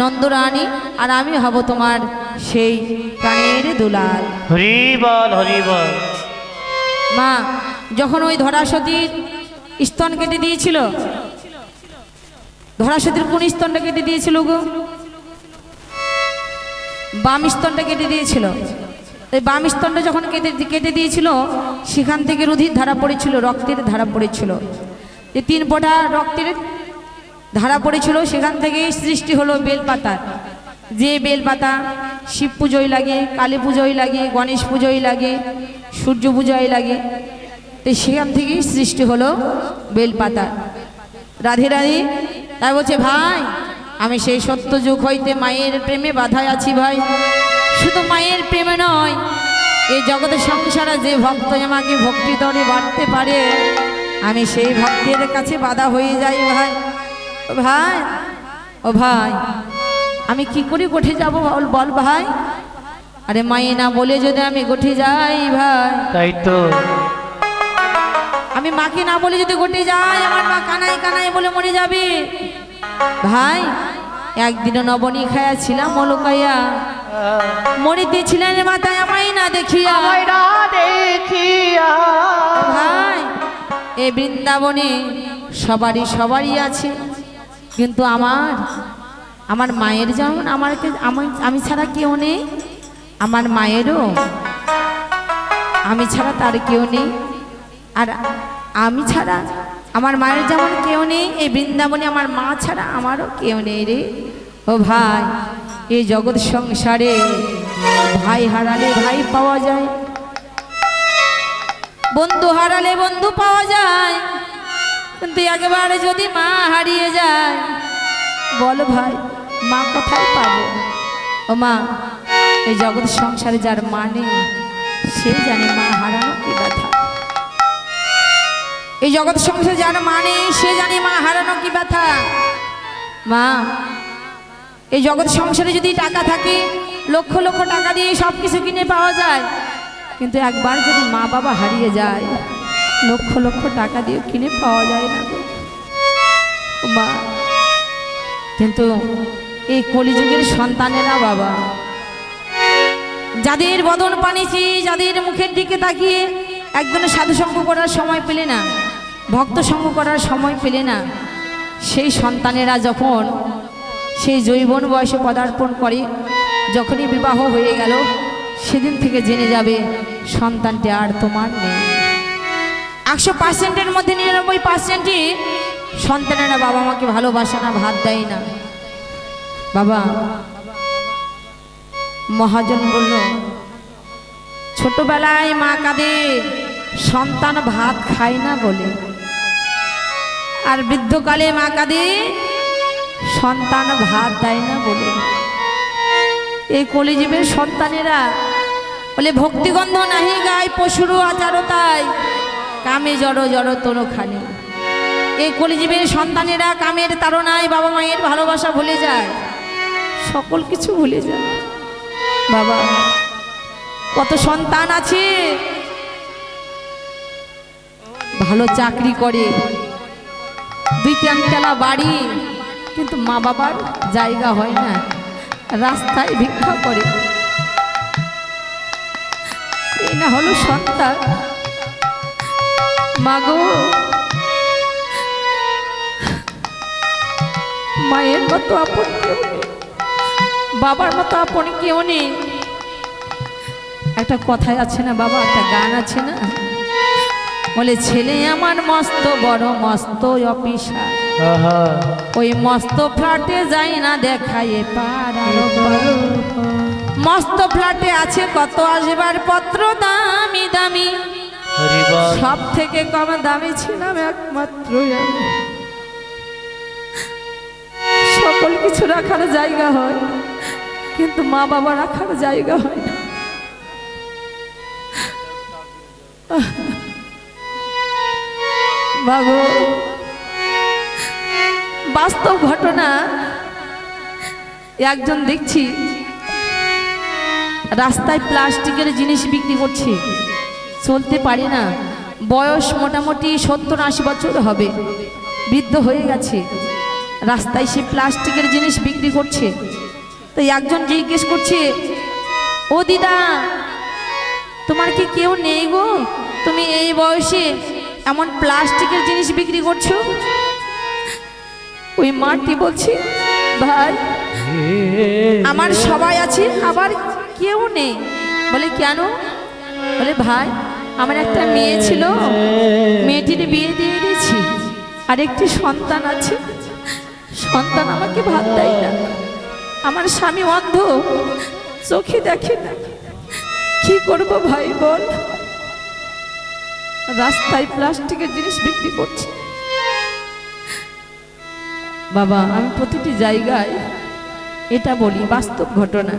নন্দরানী আর আমি হব তোমার সেই প্রাণের দুলাল। হরি বল হরি বল। মা যখন ওই ধরাসতীর স্তন কেটে দিয়েছিল ধরাসতীর কোন স্তনটা কেটে দিয়েছিল গো? বাম স্তনটা কেটে দিয়েছিল। এই বাম স্তনটা যখন কেটে কেটে দিয়েছিল সেখান থেকে রুধির ধারা পড়েছিল রক্তের ধারা পড়েছিল। যে তিন ফোঁটা রক্তের ধারা পড়েছিল, সেখান থেকে সৃষ্টি হলো বেলপাতার যে বেলপাতা শিব পুজোয় লাগে, কালী পুজোয় লাগে, গণেশ পুজোয় লাগে, সূর্য পূজায় লাগে, তো সেখান থেকেই সৃষ্টি হলো বেলপাতা। রাধে রাধে, তাই বলছে, ভাই, আমি সেই সত্য যুগ হইতে মায়ের প্রেমে বাধায় আছি ভাই। শুধু মায়ের প্রেমে নয় এই জগতের সংসারে যে ভক্ত আমাকে ভক্তি দরে বাড়তে পারে, আমি সেই ভক্তের কাছে বাধা হয়ে যাই ভাই। ও ভাই ও ভাই আমি কি করে গোঠে যাব বল বল ভাই? আরে মায়ে না বলে যদি আমি গোঠে যাই ভাই। তাই তো। আমি মাকে না বলে যদি গোটে যাই আমার মা কানাই কানাই বলে মরে যাবে। ভাই একদিনও নবনী খায়া ছিলাম মলকাইয়া মরিতেছিলেন মাথায় আমায় না দেখিয়া। দেখিয়া। ভাই এ বৃন্দাবনে সবারই সবারই আছে। কিন্তু আমার আমার মায়ের যেমন আমার আমি আমি ছাড়া কেউ নেই, আমার মায়েরও, আমি ছাড়া তার কেউ নেই। আর আমি ছাড়া আমার মায়ের যেমন কেউ নেই, এই বৃন্দাবনে আমার মা ছাড়া আমারও কেউ নেই রে। ও ভাই, এই জগৎ সংসারে ভাই হারালে ভাই পাওয়া যায়। বন্ধু হারালে বন্ধু পাওয়া যায়। কিন্তু একবারে যদি মা হারিয়ে যায়, বলো ভাই, মা কোথায় পাবো? ও মা, এই জগৎ সংসারে যার মা নেই, সে জানে মা হারানো কি ব্যথা। এই জগৎ সংসারে যার মা নেই, সে জানে মা হারানো কি ব্যথা। মা, এই জগৎ সংসারে যদি টাকা থাকে, লক্ষ লক্ষ টাকা দিয়ে সব কিছু কিনে পাওয়া যায়, কিন্তু একবার যদি মা বাবা হারিয়ে যায় লক্ষ লক্ষ টাকা দিয়ে কিনে পাওয়া যায় না। মা, কিন্তু এই কলিযুগের সন্তানেরা বাবা, যাদের বদন পানিছি, যাদের মুখের দিকে তাকিয়ে একজনের সাধুসঙ্গ করার সময় পেলে না, ভক্ত সঙ্গ করার সময় পেলে না, সেই সন্তানেরা যখন সেই জৈবন বয়সে পদার্পণ করে, যখনই বিবাহ হয়ে গেল, সেদিন থেকে জেনে যাবে, সন্তানটি আর তোমার নেই একশো পার্সেন্টের মধ্যে নিরানব্বই পার্সেন্টই সন্তানেরা বাবা মাকে ভালোবাসে না, ভাত দেয় না। বাবা, মহাজন বলল, ছোটবেলায় মা কাঁদে, সন্তান ভাত খায় না বলে। আর বৃদ্ধকালে মা কাঁদে, সন্তান ভাত দেয় না বলে। এই কলিজীবের সন্তানেরা বলে, ভক্তিগন্ধ নাহি গায়, পশুরও আচারও তাই। কামে জড় জড় তনু খানি এই কলিজীবের সন্তানেরা কামের তাড়নায় বাবা মায়ের ভালোবাসা ভুলে যায়। সকল কিছু ভুলে যায়। বাবা, কত সন্তান আছে, ভালো চাকরি করে দুই তিনতলা বাড়ি, কিন্তু মা বাবার জায়গা হয় না, রাস্তায় ভিক্ষা করে। এই না হলো সন্তান। মাগো মায়ের মতো আপন কেউ নেই। বাবার মতো আপন কেউ নেই। একটা কথাই আছে না বাবা একটা গান আছে না? বলে ছেলে আমার মস্ত বড় মস্ত অফিসার। ওই মস্ত ফ্ল্যাটে যাই না দেখায় পার। মস্ত ফ্ল্যাটে আছে কত আসবার পত্র দামি দামি। সব থেকে কম দামি ছিলাম একমাত্র সকল কিছু রাখার জায়গা হয়, কিন্তু মা বাবা রাখার জায়গা হয় না। বাবু, বাস্তব ঘটনা একজন দেখছি, রাস্তায় প্লাস্টিকের জিনিস বিক্রি করছে। চলতে পারে না। বয়স মোটামুটি সত্তর আশি বছর হবে। বৃদ্ধ হয়ে গেছে। রাস্তায় সে প্লাস্টিকের জিনিস বিক্রি করছে। তো একজন জিজ্ঞেস করছে, ও দিদা, তোমার কি কেউ নেই গো? তুমি এই বয়সে এমন প্লাস্টিকের জিনিস বিক্রি করছ? ওই মাটি বলছে, ভাই, আমার সবাই আছে, আবার কেউ নেই। বলে, কেন? বলে, ভাই আমার একটা মেয়ে ছিল। মেয়েটির বিয়ে দিয়ে দিয়েছি। আর একটি সন্তান আছে। সন্তান আমাকে ভাত দেয় না। আমার স্বামী অন্ধ। চোখে দেখে না। কি করব ভাই, বল? রাস্তায় প্লাস্টিকের জিনিস বিক্রি করছে। বাবা, আমি প্রতিটি জায়গায় এটা বলি, বাস্তব ঘটনা।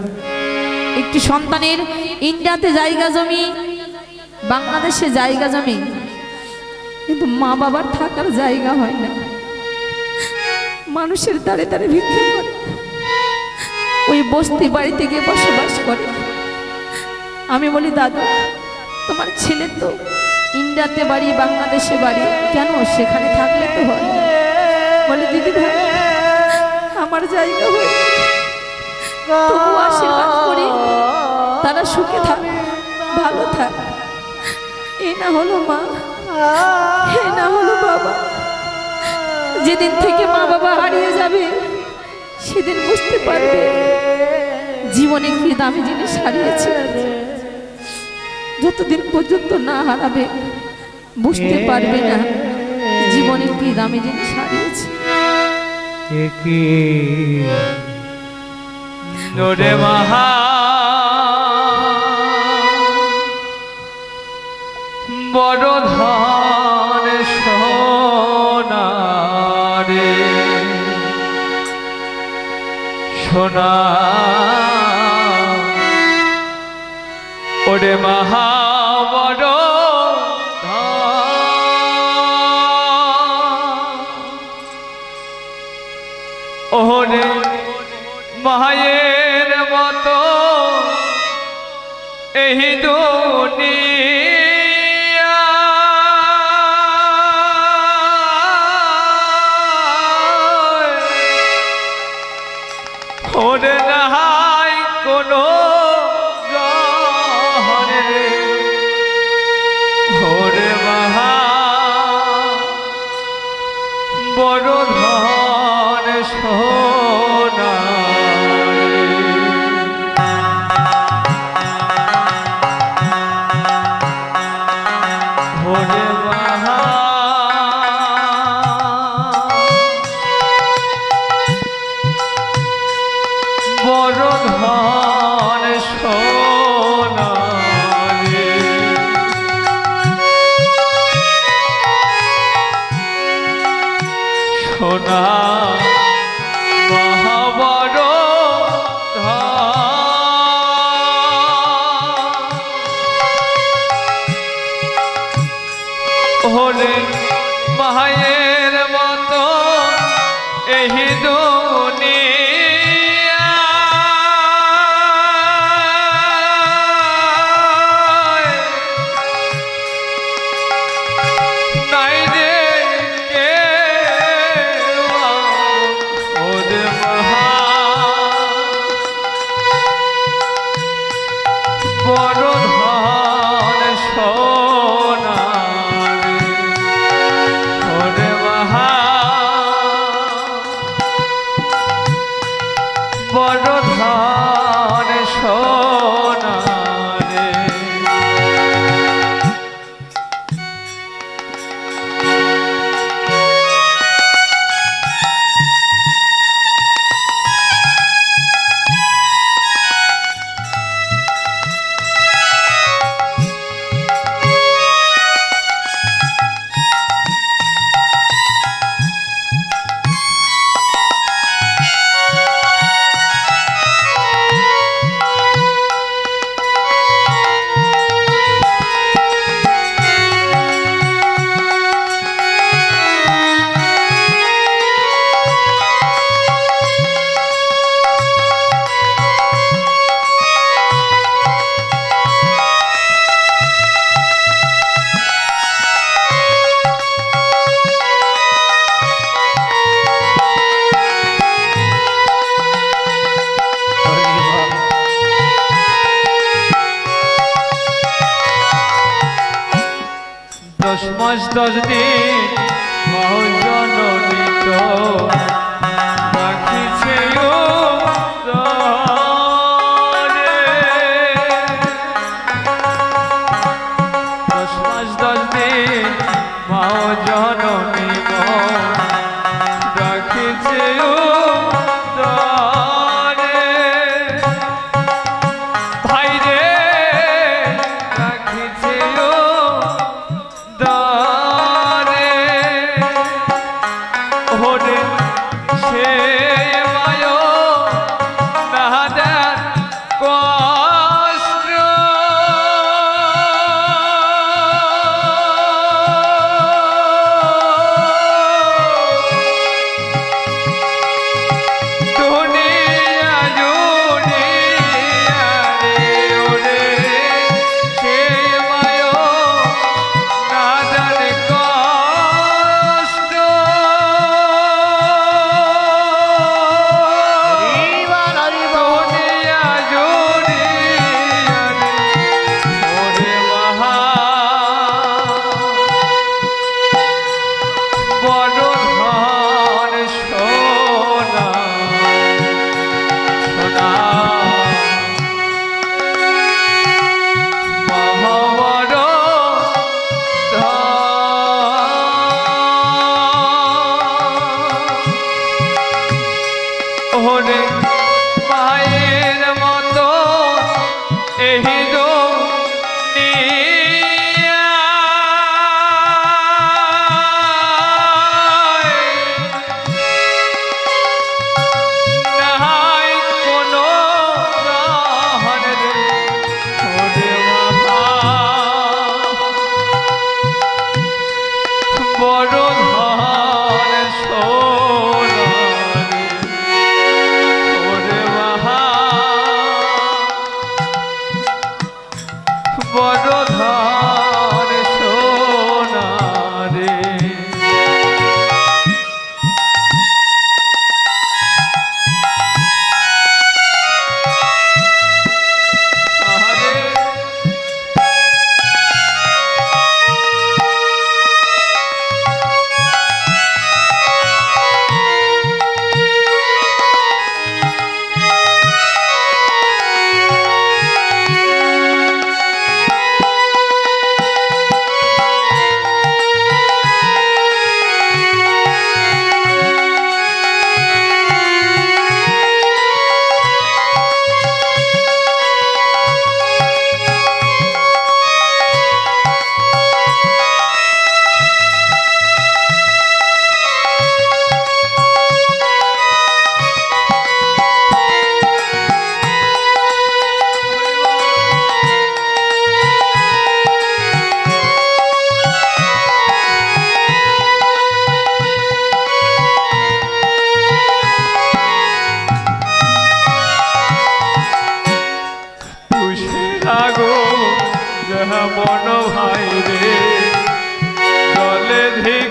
একটি সন্তানের ইন্ডিয়াতে জায়গা জমি বাংলাদেশে জায়গা জমি, কিন্তু মা বাবার থাকার জায়গা হয় না। মানুষের দাঁড়ে দাঁড়ে ভিক্ষা করে। ওই বস্তি বাড়িতে গিয়ে বসবাস করে। আমি বলি, দাদু, তোমার ছেলে তো ইন্ডিয়াতে বাড়ি, বাংলাদেশে বাড়ি, কেন সেখানে থাকলে তো হয়? বলে, দিদি ভাই, আমার জায়গা হয়ে তারা সুখে থাক, ভালো থাক। এ না হলো মা, এ হলো বাবা। যেদিন থেকে মা বাবা হারিয়ে যাবে, সেদিন বুঝতে পারবে জীবনে কি দামি জিনিস হারিয়েছে। যতদিন পর্যন্ত না হারাবে, বুঝতে পারবে না জীবনে কি দামি জিনিস হারিয়েছে। মহা বড় ধন সোনারে। সোনা। ওরে মহা বড় ওরে মায়ের মতো এই দুনিয়া সোনা দশ দশ দিন পায়ের মা থাগো যাহা মন ভাই রে চলে ধিক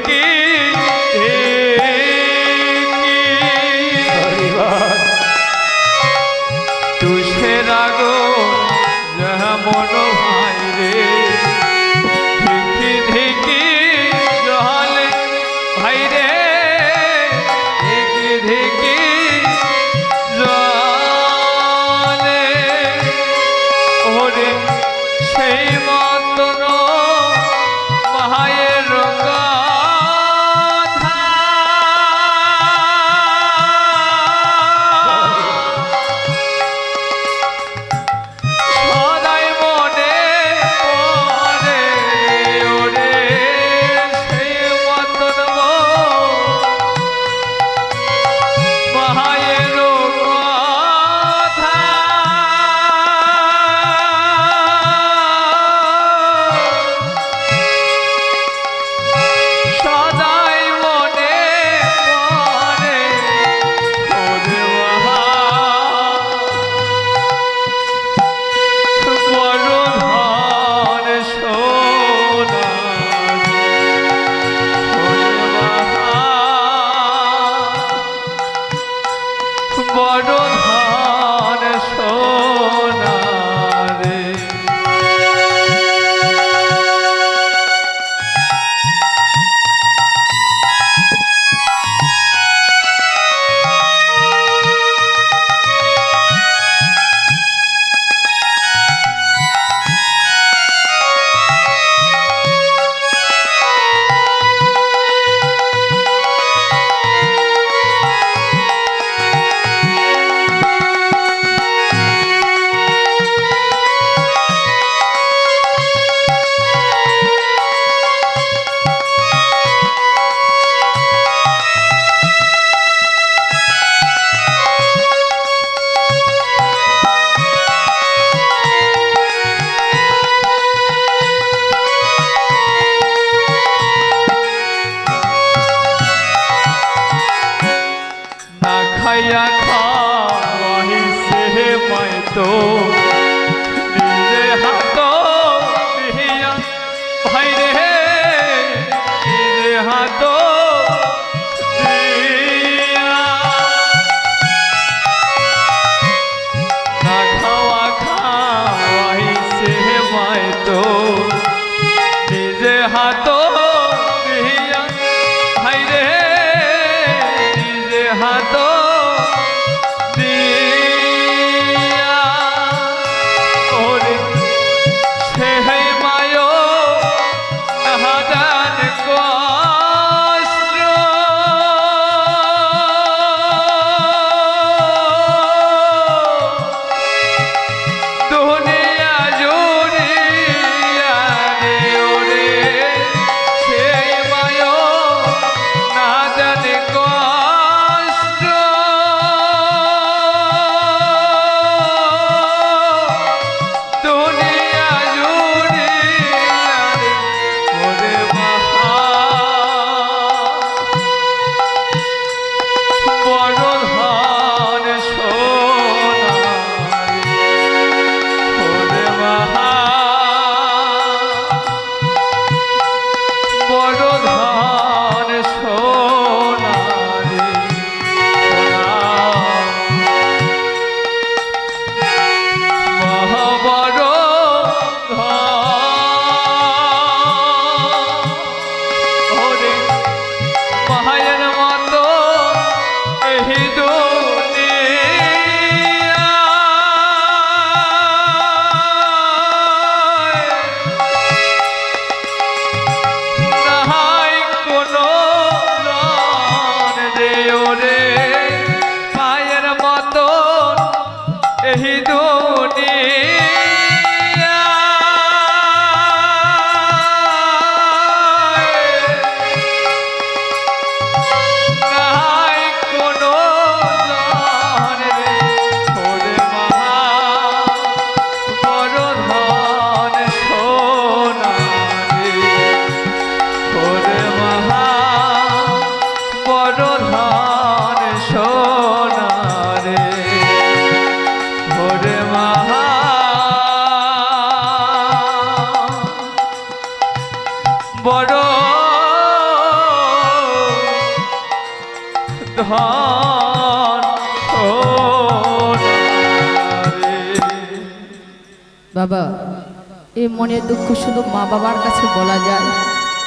দুঃখ শুধু মা বাবার কাছে বলা যায়,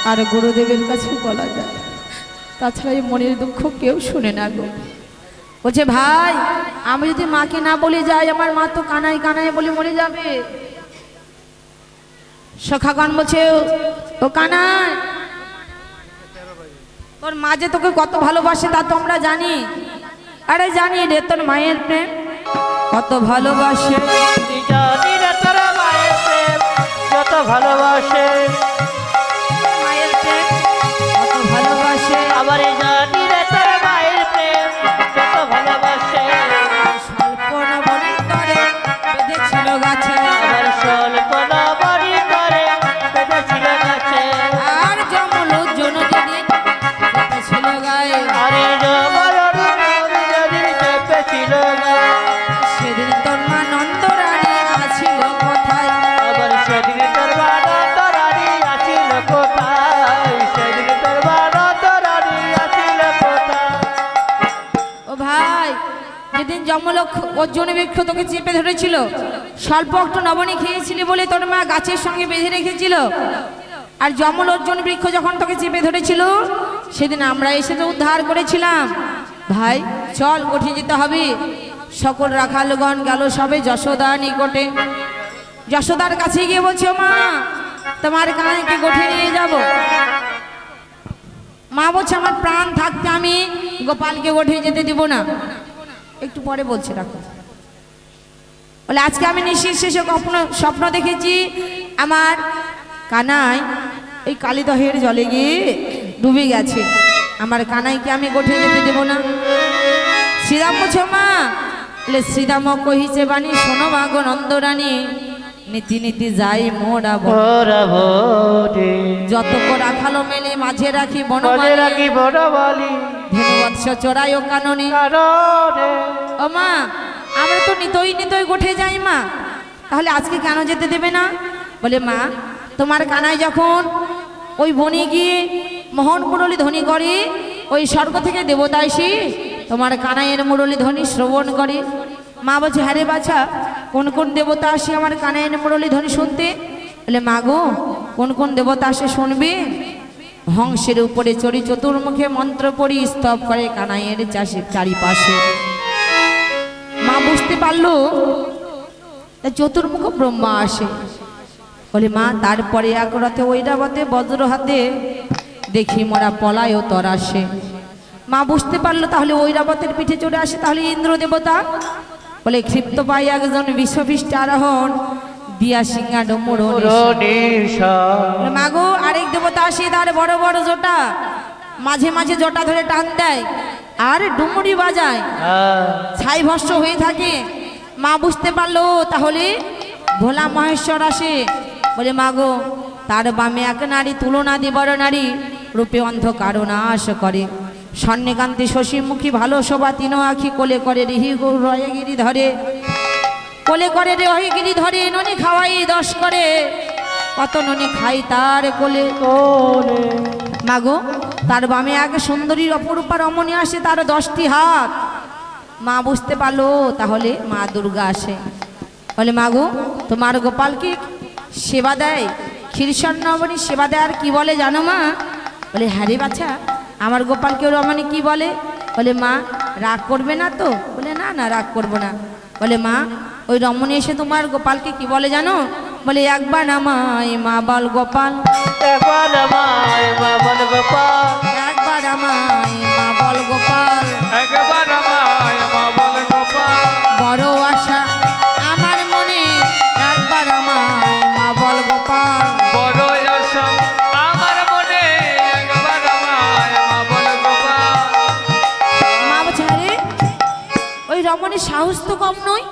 আর গুরুদেবের কাছে বলা যায়। তাছাড়া এই মনের দুঃখ কেউ শুনে না গো। বলছে, ভাই, আমি যদি মাকে না বলে যাই, আমার মা তো কানাই কানাই বলে মরে যাবে। সখাগণ বলছে, ও কানাই তোর মা যে তোকে কত ভালোবাসে তা তো আমরা জানি। আরে জানি রে, তোর মায়ের প্রেম কত ভালোবাসে। যত ভালোবাসে। যেদিন জমলক অর্জুন বৃক্ষ তোকে চেপে ধরেছিল, স্বল্প একটু নবনী খেয়েছিলি বলে তোর মা গাছের সঙ্গে বেঁধে রেখেছিল। আর জমল অর্জুন বৃক্ষ যখন তোকে চেপে ধরেছিল, সেদিন আমরা এসে তো উদ্ধার করেছিলাম। ভাই, চল, উঠে যেতে হবে। সকল রাখালগণ গেল সবে যশোদা নিকটে। যশোদার কাছে গিয়ে বলছে, মা, তোমার কানাইকে গঠে নিয়ে যাব। মা বলছে, আমার প্রাণ থাকতে আমি গোপালকে গঠে যেতে দিব না। একটু পরে বলছে রাখো। বলে আজকে আমি নিশ্চিত শেষে স্বপ্ন স্বপ্ন দেখেছি আমার কানাই এই কালীদহের জলে গিয়ে ডুবে গেছে। আমার কানাইকে আমি গঠে যেতে দেব না। শ্রীরাম বলছে মা বলে শ্রীরাম কহিছে বাণী শোনো মাগো নন্দরানী নীতি নীতি যাই মোরা বন। যত রাখালো মেলে মাঝে রাখি বনমালী। রাখি বড় বলি ধেনু চড়াই ও কাননে ও মা আমরা তো নিতই নিতই গোঠে যাই মা। তাহলে আজকে কেন যেতে দেবে না? বলে মা তোমার কানায় যখন ওই বনে গিয়ে মোহন মুরলী ধ্বনি করে ওই স্বর্গ থেকে দেবতা এসে তোমার কানাইয়ের মুরলী ধ্বনি শ্রবণ করে। মা বলছে হ্যাঁ রে বাছা কোন কোন দেবতা আসে আমার কানাইয়ের মুরলী ধ্বনি শুনতে? বলে মা গো কোন কোন দেবতা আসে শুনবে? হংসের উপরে চড়ি চতুর্মুখে মন্ত্র পড়ি, স্তব করে কানাইয়ের চাষের চারিপাশে। মা বুঝতে পারল চতুর্মুখ ব্রহ্মা আসে। বলে, মা, তারপরে এক রাতে ঐরাবতে বজ্র হাতে দেখি মোরা পলায় ও তর আসে। মা বুঝতে পারল, তাহলে ঐরাবতের পিঠে চড়ে আসে, তাহলে ইন্দ্র দেবতা বলে, ক্ষিপ্ত পাই একজন বিশ্ববিষ্ট আরোহণ দিয়া সিংহা মাগো আরেক দেবতা আসে তার বড় বড় জোটা। মাঝে মাঝে জোটা ধরে টান দেয়। আর ডুমুরি বাজায়। হ্যাঁ। ছাই ভস্য হয়ে থাকে। মা বুঝতে পারল তাহলে ভোলা মহেশ্বর আসে। বলে মাগো তার বামে এক নারী তুলনা দি বড় নারী রূপে অন্ধকার নাশ করে। স্বর্ণকান্তি শশীমুখী ভালো শোভা তিন আখি কোলে করে রিহি রয়গিরি ধরে। কোলে করে রে অহিগিরি ধরে, ননি খাওয়াই দশ করে। কত ননি খাই তার কোলে কোলে। মাগো তার বামে এক সুন্দরী অপরূপা রমণী আসে, তার দশটি হাত। মা বুঝতে পারল, তাহলে মা দুর্গা আসে। বলে মাগো তোমার গোপালকে সেবা দেয়, ক্ষীরসর নবনী সেবা দেয় আর কি বলে জানো মা? বলে হ্যাঁ রে বাচ্চা আমার গোপালকে রমণী কি বলে? বলে, মা, রাগ করবে না তো? বলে, না না, রাগ করব না। বলে, মা ওই রমণী এসে তোমার গোপালকে কি বলে জানো? বলে একবার আমায় মা বল গোপাল। একবার আমায় মা বল গোপাল। একবার আমায় মা বল গোপাল। একবার আমায় মা বল গোপাল। বড় আশা আমার মনে একবার আমায় মা বল গোপাল। বড় আশা আমার মনে একবার আমায় মা বল গোপাল। মা বলছে আরে ওই রমণীর সাহস তো কম নয়।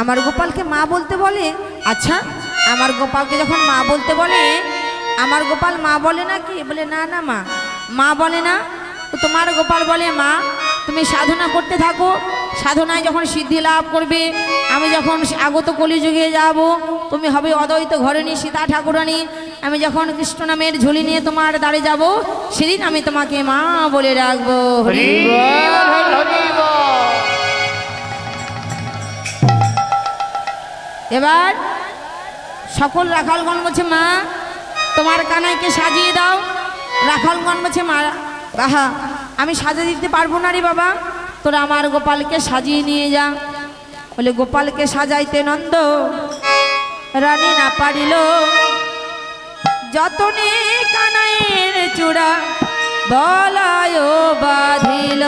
আমার গোপালকে মা বলতে বলে? আচ্ছা আমার গোপালকে যখন মা বলতে বলে, আমার গোপাল মা বলে না কি? বলে, না না, মা। মা বলে না? তো তোমার গোপাল বলে, মা, তুমি সাধনা করতে থাকো। সাধনায় যখন সিদ্ধি লাভ করবে, আমি যখন আগত কলিযুগে যাব, তুমি হবে অদ্বৈত ঘরে নি সীতা ঠাকুরানী। আমি যখন কৃষ্ণ নামের ঝুলি নিয়ে তোমার দ্বারে যাব, সেদিন আমি তোমাকে মা বলে রাখব। হরি এবার সকল রাখালগণ বলছে মা, তোমার কানাইকে সাজিয়ে দাও। রাখালগণ বলছে মা বাহা আমি সাজিয়ে দিতে পারব না রে বাবা। তোরা আমার গোপালকে সাজিয়ে নিয়ে যা। বলে, গোপালকে সাজাইতে নন্দ, রানী না পারিল। যতনে কানাইয়ের চূড়া বলায় বাঁধিল।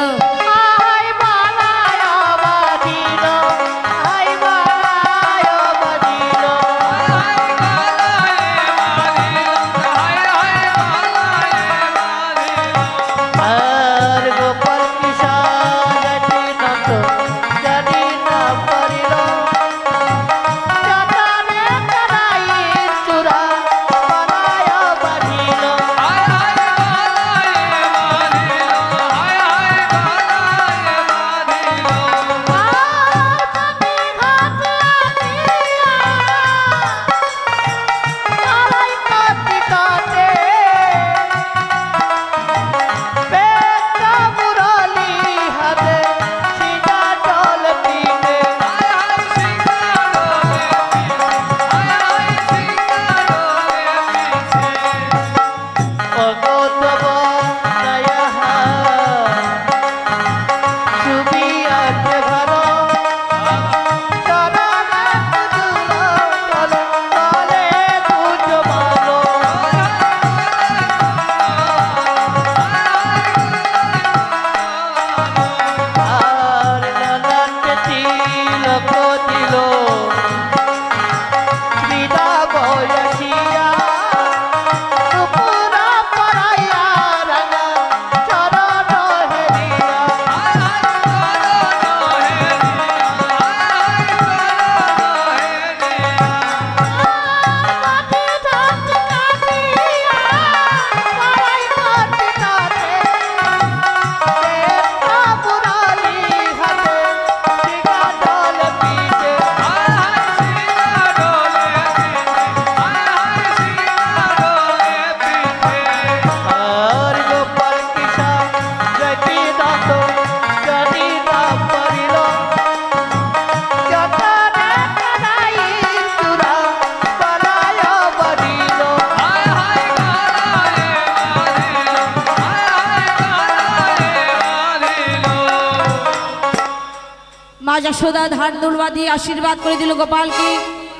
যশোদা ধার দুর্বা দিয়ে আশীর্বাদ করে দিল গোপালকে।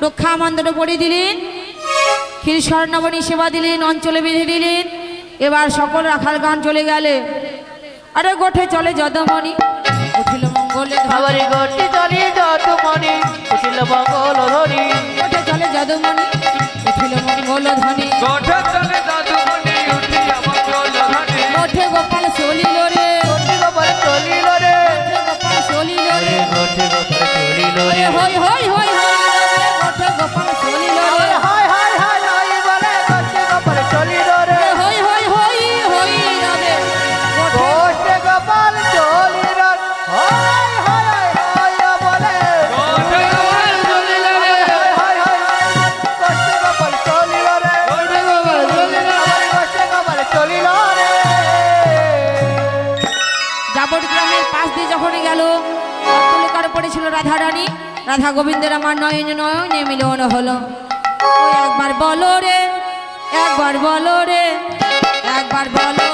রক্ষা মন্দির পড়ে দিলেন। ক্ষীর স্বর্ণবণী সেবা দিলেন অঞ্চলে বেঁধে দিলেন। এবার সকল রাখাল গান চলে গেলে। আরে গোঠে চলে যদমণি। উঠিল মঙ্গলে ধরে গোঠে চলে যদমণি। উঠিল মঙ্গল ধরি গোঠে চলে যদমণি। উঠিল মঙ্গল ধনি গোঠে চলে যদ 可以可以可以可以可以。রাধা গোবিন্দের আমার নয়ন, নয়নে মিলন হলো। একবার বলো রে, একবার বলো রে, একবার বলো